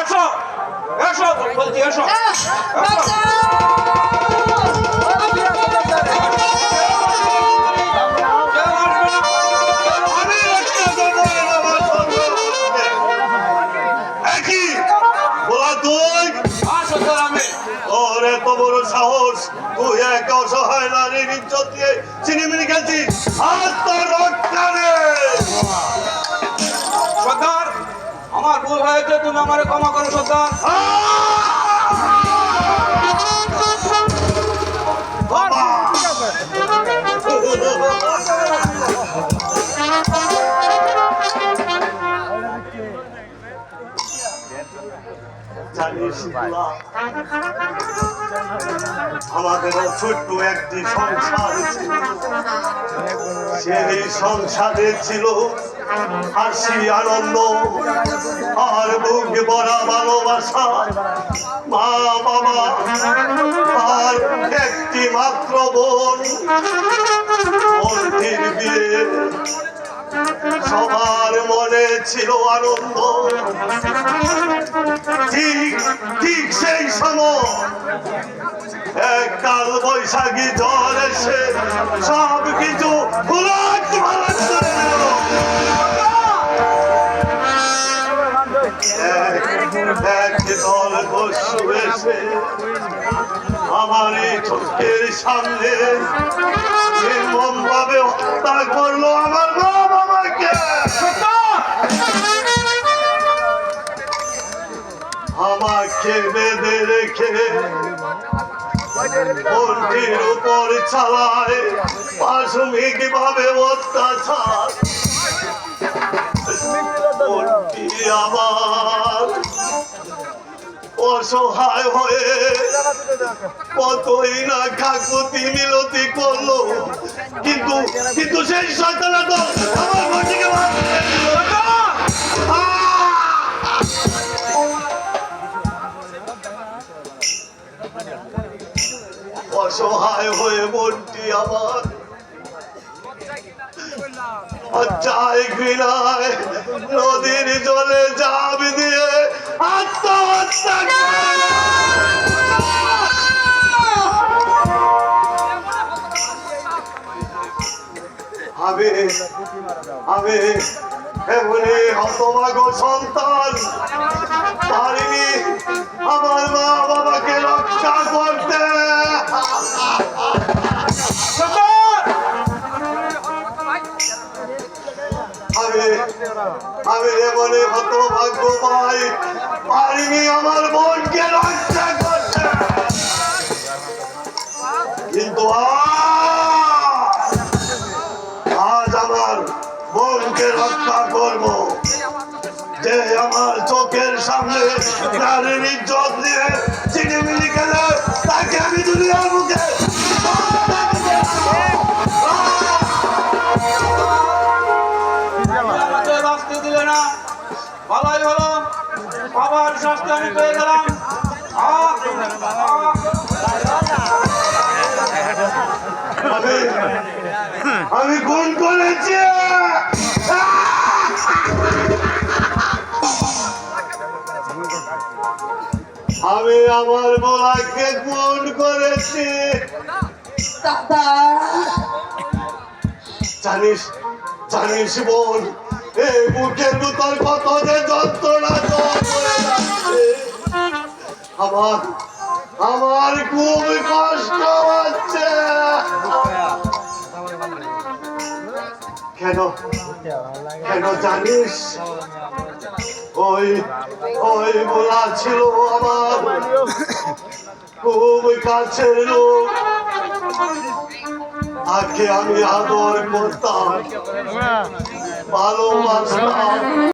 এসো এসো বলছি এসো। এসো। আসবে না। আমি একটা কথা আমার সন্দেহ একই। বলা তুই। আসো স্যার আমি। তোর এত বড় সাহস তুই এক অসহায় নারীর ইজ্জত দিয়ে চিনিমিনি খেলছিস। আর তোর রক্ষা নেই। আমার ভুল হয়েছে তুমি আমার ক্ষমা করো সর্দার। জানিস না, আমাদের ছোট্ট একটি সংসার ছিল। সেই সংসারে ছিল হাসি আনন্দ, আর বুক ভরা ভালোবাসা। মা, বাবা, আর একটি মাত্র বোন। বোনটির বিয়ে, সবার মনে ছিল আনন্দ। ঠিক ঠিক সেই সময় এক কাল বৈশাখী ঝড় এসে সব কিছু দল এসে আমার এই চোখের সামনে নির্মম ভাবে হত্যা করল আমার মা বাবাকে। আমাকে বেঁধে রেখে পোল্ট্রির উপর চালায়। পাশমিক ভাবে অত্যাচার। আমার অসহায় হয়ে কতই না কাকুতি মিলতি করল। কিন্তু কিন্তু সেই সন্তানা তো আমার! অসহায় হয়ে মনটি আমার লজ্জায় ঘৃণায় নদীর জলে জাব দিয়ে আত্মহত্যা। আমি আমি এমনি হতভাগ সন্তান আমি আমি এমনি হতভাগ্য পাই পারিনি আমার বোনকে রক্ষা করতে। কিন্তু আজ আমার বোনকে রক্ষা করব। যে আমার চোখের সামনে নারীর ইজ্জত দিয়ে চিনিমিনি খেলে শাস্তি দিলে না। ভালোই হলো। বাবার শাস্তি আমি পেয়ে গেলাম। আমি খুন করেছি। আমি আমার বলাকে খুন করেছি। দাদা। জানিস জানিস বোন আমার আমার খুব কষ্ট হচ্ছে। কেন? কেন জানিস? ওই ওই বলা ছিল আমার। খুব কাছের লোক। তাকে আমি আদর করতাম। follow us now.